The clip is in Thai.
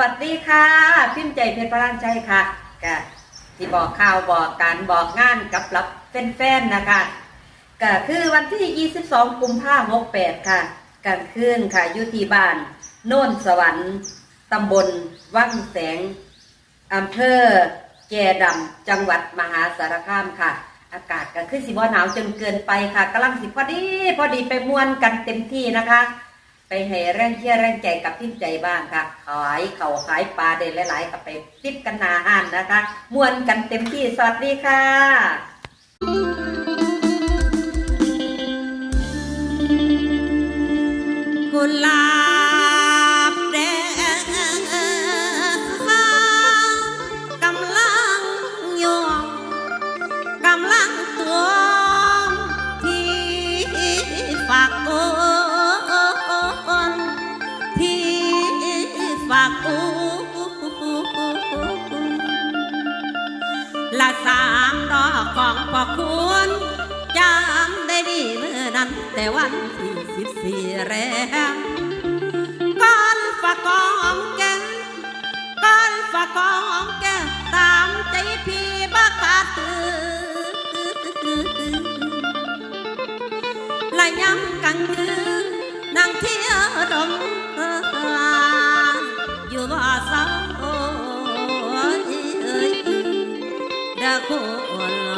วัสดีค่ะ พิมพ์ใจเพชรพลังใจค่ะกะที่บอกข่าวบอกการบอกงานกับรับแฟนๆนะคะก็คือวันที่ 22 กุมภาพันธ์68 ค่ะกลางคืนค่ะอยู่ที่บ้าน โน่นสวรรค์ตำบลวังแสงอำเภอแก่ดำจังหวัดมหาสารคามค่ะ อากาศก็คือสิบ่หนาวจนเกินไปค่ะกำลังสิพอดี พอดีไปม่วนกันเต็มที่นะคะ ไปให้แรงเชียร์แรงใจกับพิมใจบ้างค่ะ ขายเข่าขายปลาเด้หลายๆกับไปติปกันนาห้านนะคะมวนกันเต็มที่สวัสดีค่ะ ละสามดอกของพ่อคุณจำได้ดีเมื่อนั้นแต่วันที่สิบสี่แรงก้อนฝากของแกก้อนฝากของแกตามใจพี่บ้าขาดตือและย้ำกันคือนั่งเ可我？